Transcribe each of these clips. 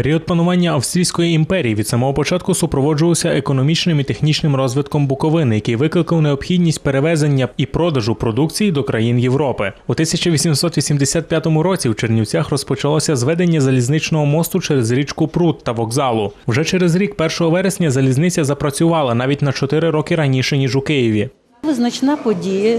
Період панування Австрійської імперії від самого початку супроводжувався економічним і технічним розвитком Буковини, який викликав необхідність перевезення і продажу продукції до країн Європи. У 1885 році в Чернівцях розпочалося зведення залізничного мосту через річку Прут та вокзалу. Вже через рік, 1 вересня, залізниця запрацювала навіть на 4 роки раніше ніж у Києві. Визначна подія,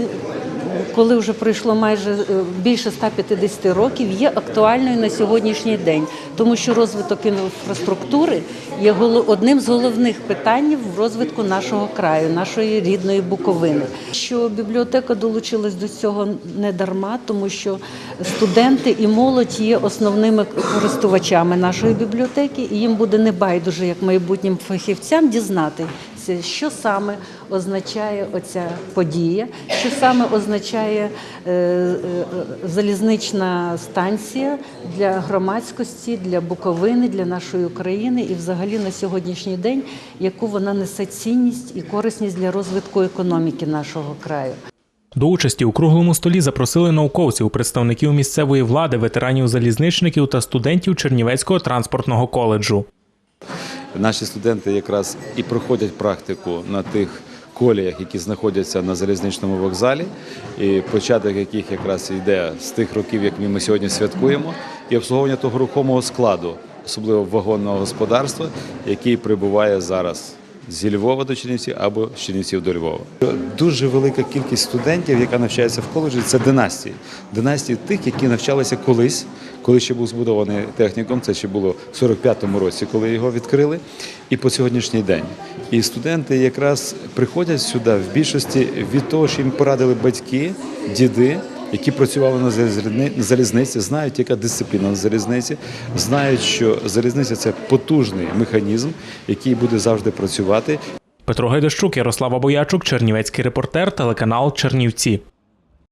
коли вже пройшло майже е, більше 150 років, є актуальною на сьогоднішній день, тому що розвиток інфраструктури є одним з головних питань в розвитку нашого краю, нашої рідної Буковини. Що бібліотека долучилась до цього не дарма, тому що студенти і молодь є основними користувачами нашої бібліотеки, і їм буде небайдуже як майбутнім фахівцям дізнатися, що саме означає оця подія, що саме означає е, е, залізнична станція для громадськості, для Буковини, для нашої України і взагалі на сьогоднішній день, яку вона несе цінність і корисність для розвитку економіки нашого краю. До участі у круглому столі запросили науковців, представників місцевої влади, ветеранів залізничників та студентів Чернівецького транспортного коледжу. Наші студенти якраз і проходять практику на тих коліях, які знаходяться на залізничному вокзалі, і початок яких якраз йде з тих років, як ми сьогодні святкуємо, і обслуговування того рухомого складу, особливо вагонного господарства, який прибуває зараз зі Львова до Чернівців або з Чернівців до Львова. Дуже велика кількість студентів, яка навчається в коледжі, це династії. Династії тих, які навчалися колись, коли ще був збудований технікум. Це ще було в 45-му році, коли його відкрили, і по сьогоднішній день. І студенти якраз приходять сюди в більшості від того, що їм порадили батьки, діди. Які працювали на залізниці, знають, яка дисципліна на залізниці, знають, що залізниця це потужний механізм, який буде завжди працювати, Петро Гайдащук, Ярослава Боячук, Чернівецький репортер, телеканал Чернівці.